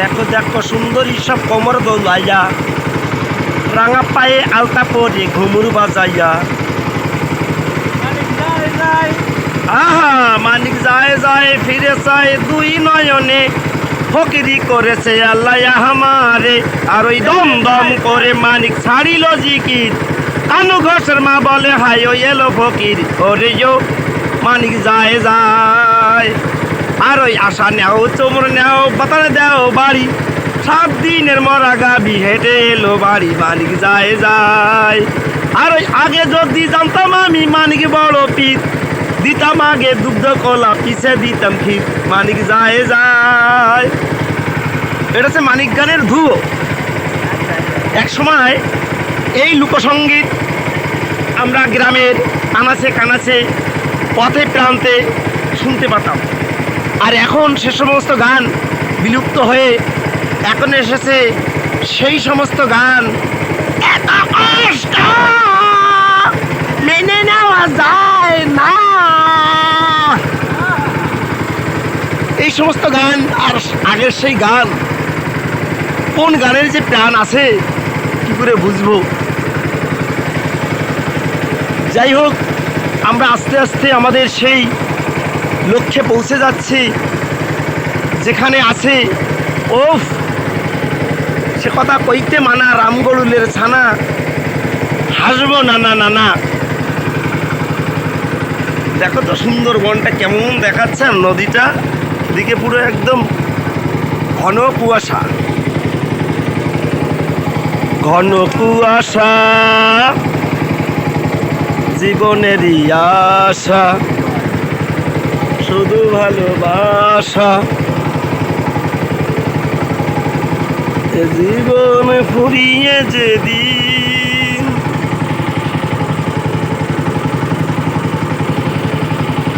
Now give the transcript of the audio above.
দেখো দেখো, সুন্দরী সব কোমর দোলাইয়া, রাঙা পায়ে আলতা পরে ঘুমুর বাজাইয়া। আহা, মানিক যায় যায়, ফিরে চায় দুই নয়নে। ফকিরি করেছে আল্লাহ আমারে, আর ওই দম দম করে মানিক ছাড়িল জিকির। কানু ঘোষের মা বলে হাই ওই এলো ফকির, ওরে মানিক যায় যায়। আর ওই আশা নেও, চোমর নেও বাতানে দেও বাড়ি। সাত দিনের মরা গাবি হেঁটে এলো বাড়ি মানিক যায় যায়। আর ওই আগে যদি জানতাম আমি মানিক বড় পিত দিতাম আগে দুগ্ধ কলা, পিছে দিতাম ক্ষীর, মানিক যায় যায়। এটা হচ্ছে মানিক গানের ধুয়ো। এক সময় এই লোকসঙ্গীত আমরা গ্রামের আনাচে কানাচে পথে প্রান্তে শুনতে পাতাম। আর এখন সে সমস্ত গান বিলুপ্ত হয়ে এখন এসেছে সেই সমস্ত গান। মেনে নেওয়া যায় না। এই সমস্ত গান আর আগের সেই গান, কোন গানের যে প্রাণ আছে, কি করে বুঝব? যাই হোক, আমরা আস্তে আস্তে আমাদের সেই লক্ষ্যে পৌঁছে যাচ্ছি। যেখানে আছে। ওফ সে কথা কইতে মানা রামগড়ুলের ছানা। হাসবো না না না না। দেখো তো সুন্দরবনটা কেমন দেখাচ্ছে নদীটা। দিকে পুরো একদম ঘন কুয়াশা। ঘন কুয়াশা। জীবনেরই আশা। শুধু ভালোবাসা। জীবনে ফুরিয়ে যেদিন